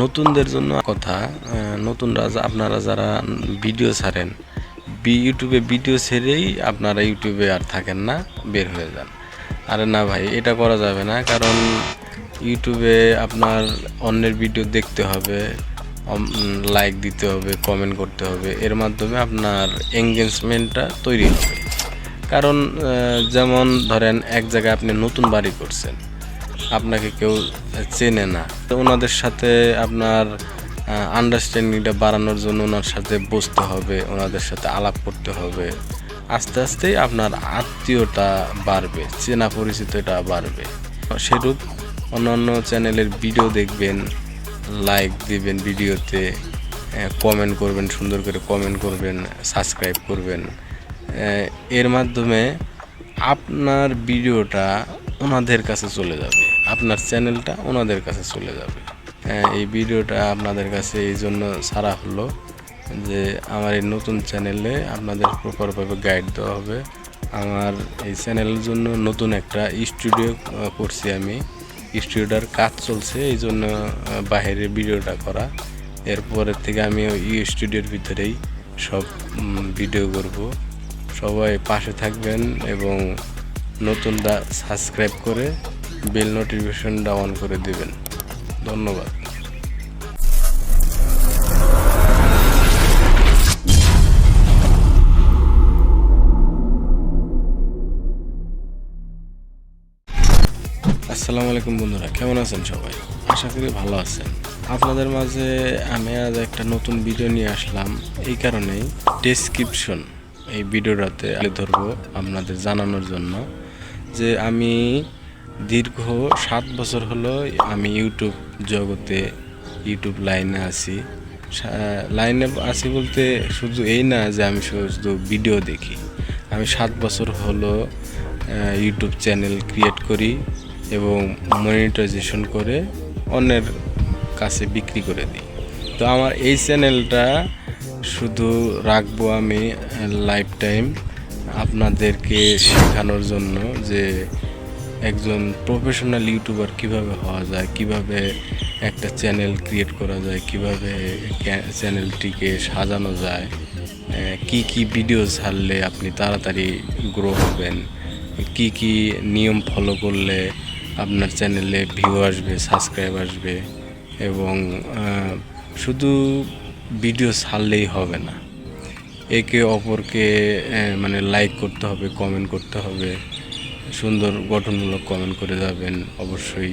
নতুনদের জন্য কথা নতুনরা আপনারা যারা ভিডিও ছাড়েন ইউটিউবে ভিডিও ছেড়েই আপনারা ইউটিউবে আর থাকেন না, বের হয়ে যান। আরে না ভাই, এটা করা যাবে না, কারণ ইউটিউবে আপনার অন্যের ভিডিও দেখতে হবে লাইক দিতে হবে কমেন্ট করতে হবে, এর মাধ্যমে আপনার এঙ্গেজমেন্টটা তৈরি হবে। কারণ যেমন ধরেন, এক জায়গায় আপনি নতুন বাড়ি করছেন আপনাকে কেউ চেনে না। তো ওনাদের সাথে আপনার আন্ডারস্ট্যান্ডিংটা বাড়ানোর জন্য ওনার সাথে বসতে হবে, ওনাদের সাথে আলাপ করতে হবে। আস্তে আস্তেই আপনার আত্মীয়টা বাড়বে, চেনা পরিচিতটা বাড়বে। সেরূপ অন্যান্য চ্যানেলের ভিডিও দেখবেন লাইক দিবেন ভিডিওতে কমেন্ট করবেন, সুন্দর করে কমেন্ট করবেন সাবস্ক্রাইব করবেন। এর মাধ্যমে আপনার ভিডিওটা ওনাদের কাছে চলে যাবে। আপনার চ্যানেলটা ওনাদের কাছে চলে যাবে। হ্যাঁ এই ভিডিওটা আপনাদের কাছে এই জন্য সারা হলো যে আমার এই নতুন চ্যানেলে আপনাদের প্রপারভাবে গাইড দেওয়া হবে। আমার এই চ্যানেলের জন্য নতুন একটা স্টুডিও করছি আমি। স্টুডিওটার কাজ চলছে, এই জন্য বাইরে ভিডিওটা করা। এরপরের থেকে আমি ওই স্টুডিওর ভিতরেই সব ভিডিও করব। সবাই পাশে থাকবেন এবং নতুনটা সাবস্ক্রাইব করে বেল নোটিফিকেশনটা অন করে দিবেন। ধন্যবাদ। আসসালামু আলাইকুম বন্ধুরা, কেমন আছেন সবাই? আশা করি ভালো আছেন। আপনাদের মাঝে আমি আজ একটা নতুন ভিডিও নিয়ে আসলাম। এই কারণেই ডেসক্রিপশন এই ভিডিওটাতে ধরবো আপনাদের জানানোর জন্য। যে আমি দীর্ঘ সাত বছর হলো আমি ইউটিউব জগতে ইউটিউব লাইনে আছি। লাইনে আছি বলতে শুধু এই না যে আমি শুধু ভিডিও দেখি। আমি সাত বছর হলো ইউটিউব চ্যানেল ক্রিয়েট করি এবং মনিটাইজেশন করে অন্যের কাছে বিক্রি করে দিই। তো আমার এই চ্যানেলটা শুধু রাখব আমি লাইফ টাইম আপনাদেরকে শেখানোর জন্য যে একজন প্রফেশনাল ইউটিউবার কীভাবে হওয়া যায়, কীভাবে একটা চ্যানেল ক্রিয়েট করা যায়, কীভাবে চ্যানেলটিকে সাজানো যায় কি কি ভিডিও ছাড়লে আপনি তাড়াতাড়ি গ্রো হবেন, কি কি নিয়ম ফলো করলে আপনার চ্যানেলে ভিউ আসবে সাবস্ক্রাইব আসবে এবং শুধু ভিডিও ছাড়লেই হবে না। একে অপরকে মানে লাইক করতে হবে কমেন্ট করতে হবে, সুন্দর গঠনমূলক কমেন্ট করে যাবেন, অবশ্যই।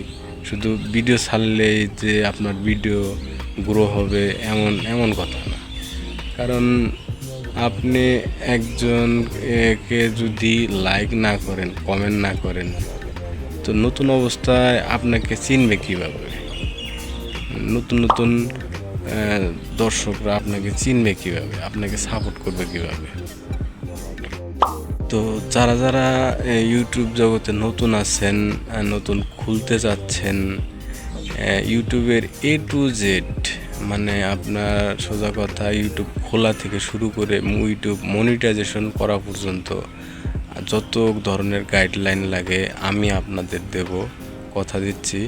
শুধু ভিডিও ছাড়লেই যে আপনার ভিডিও গ্রো হবে এমন এমন কথা না। কারণ আপনি একজনকে যদি লাইক না করেন কমেন্ট না করেন, তো নতুন অবস্থায় আপনাকে চিনবে কীভাবে? নতুন নতুন দর্শকরা আপনাকে চিনবে কীভাবে, আপনাকে সাপোর্ট করবে কীভাবে? তো যারা যারা ইউটিউব জগতে নতুন আছেন নতুন খুলতে যাচ্ছেন ইউটিউবের এ টু জেড মানে আপনার সোজা কথা ইউটিউব খোলা থেকে শুরু করে ইউটিউব মনিটাইজেশন করা পর্যন্ত, যত ধরনের গাইডলাইন লাগে, আমি আপনাদের দেব, কথা দিচ্ছি।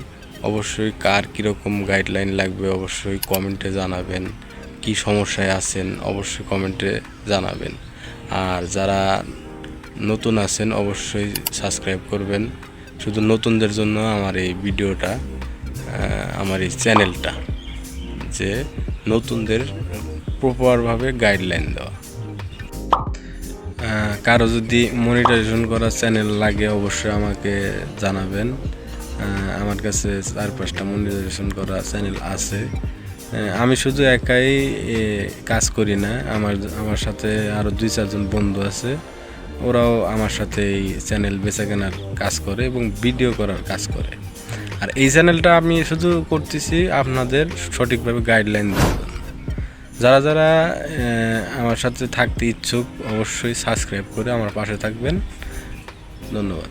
অবশ্যই কার কীরকম গাইডলাইন লাগবে, অবশ্যই কমেন্টে জানাবেন। কি সমস্যায় আছেন, অবশ্যই কমেন্টে জানাবেন। আর যারা নতুন আছেন, অবশ্যই সাবস্ক্রাইব করবেন। শুধু নতুনদের জন্য আমার এই ভিডিওটা আমার এই চ্যানেলটা, যে নতুনদের প্রপারভাবে গাইডলাইন দেওয়া। কারও যদি মনিটাইজেশন করা চ্যানেল লাগে, অবশ্যই আমাকে জানাবেন। আমার কাছে চার পাঁচটা মনিটাইজেশন করা চ্যানেল আছে। আমি শুধু একাই কাজ করি না। আমার আমার সাথে আরও দুই চারজন বন্ধু আছে। ওরাও আমার সাথে এই চ্যানেল বেচা কেনার কাজ করে এবং ভিডিও করার কাজ করে। আর এই চ্যানেলটা আমি শুধু করতেছি আপনাদের সঠিকভাবে গাইডলাইন দেওয়ার যারা যারা আমার সাথে থাকতে ইচ্ছুক, অবশ্যই সাবস্ক্রাইব করে আমার পাশে থাকবেন। ধন্যবাদ।